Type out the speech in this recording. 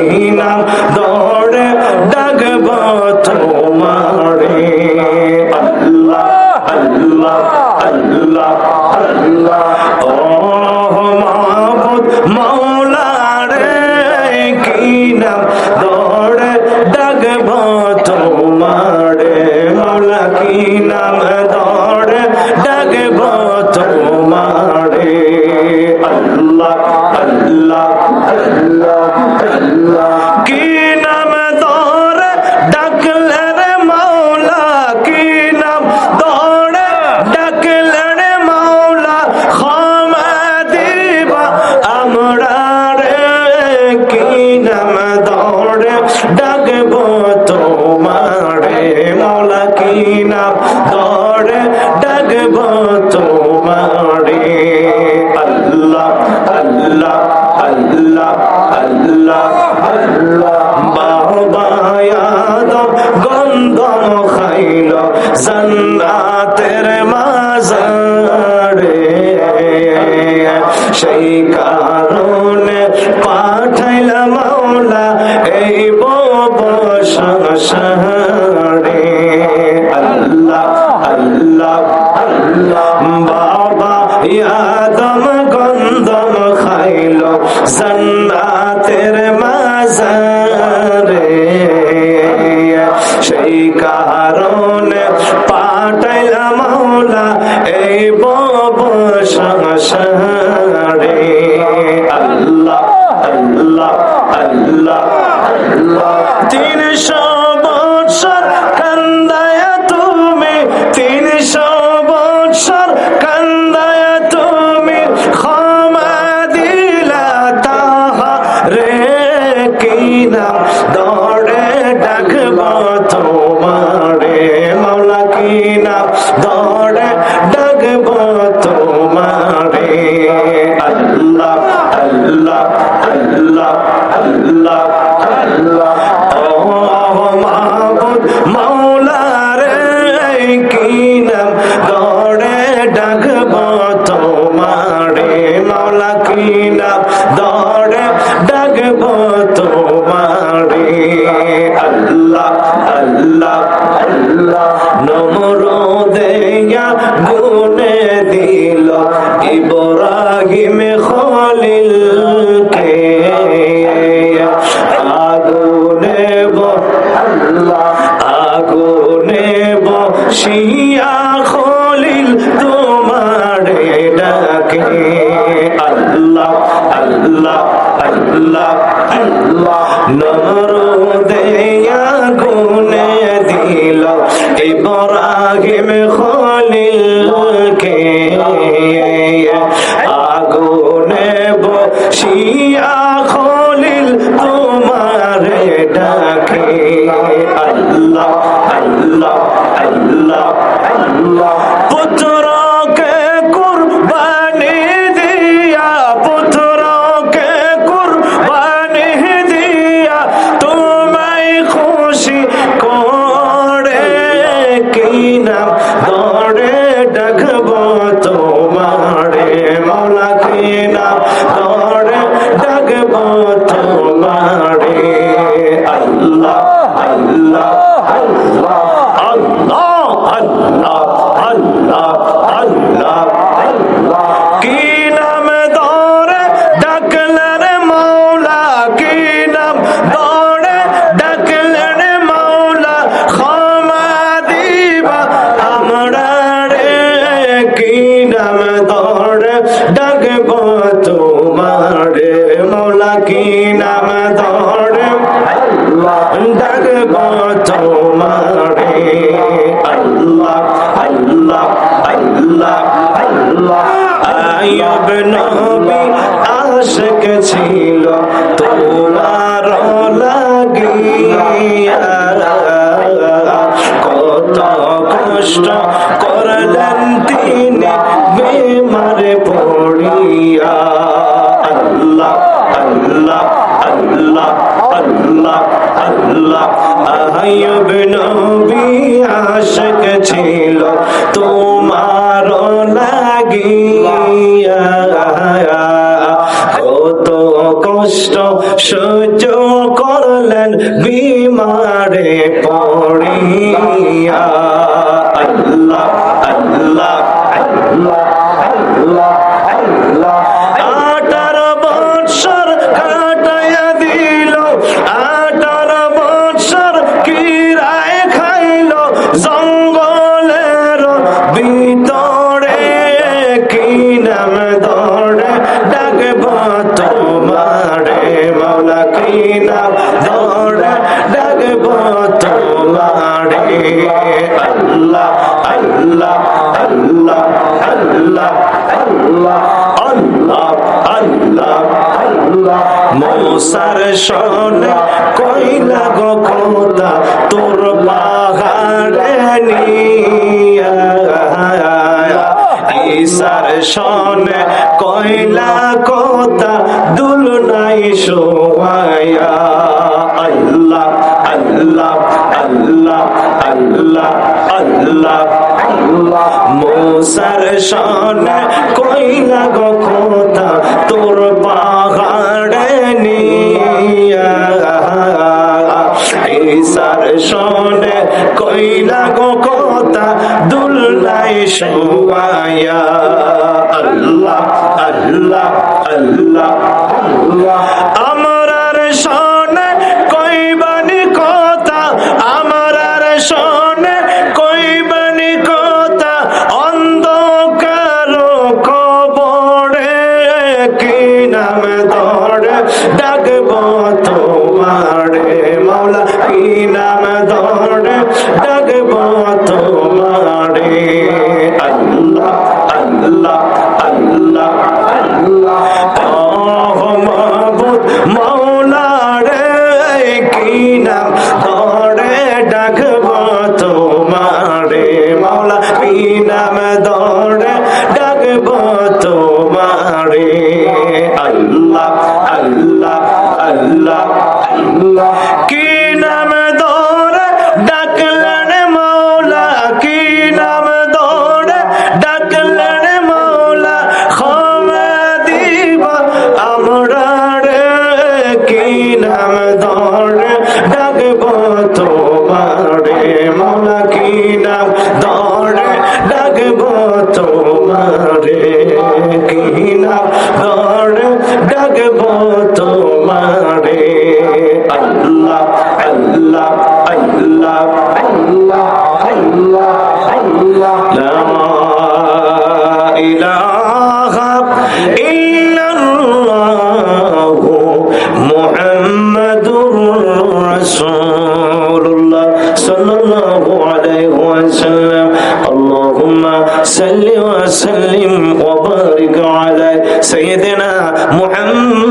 Medina দৌড়ে ডাকব তোমারে। আল্লাহ আল্লাহ আল্লাহ আল্লাহ। ও মাহবুদ মৌলা রে কি নাম দৌড়ে ডাকব তোমারে। মৌলা কি নাম দৌড়ে ডাকব আহসান में खालिल के आगोने वो अल्लाह आगोने वो शिया खोलिल तुम्हारे डके अल्लाह अल्लाह अल्लाह अल्लाह नमरो दे या गुने दिलो इब्राहिम Allah. না ভিতরে কি নাম ধরে ডাকব তোমারে, মাওলা, কি নাম ধরে ডাকব তোমারে। আল্লাহ আল্লাহ আল্লাহ আল্লাহ আল্লাহ আল্লাহ আল্লাহ আল্লাহ। মৌসার সনে কইলা গো তোর পাহাড়ে নিয়া কৈসার সনে কয়লা কথা দুল নাই সোয়ায়া আল্লাহ আল্লাহ আল্লাহ আল্লাহ আল্লাহ আল্লাহ। মোসার সনে কইলা গো কথা তোর পাহাড়ে নিয়া। ইসার সনে গো কথা দুল্লাই الله الله الله الله الله الله لا إله إلا الله محمد رسول الله صلى الله عليه وسلم اللهم صل وسلم وبارك على سيدنا محمد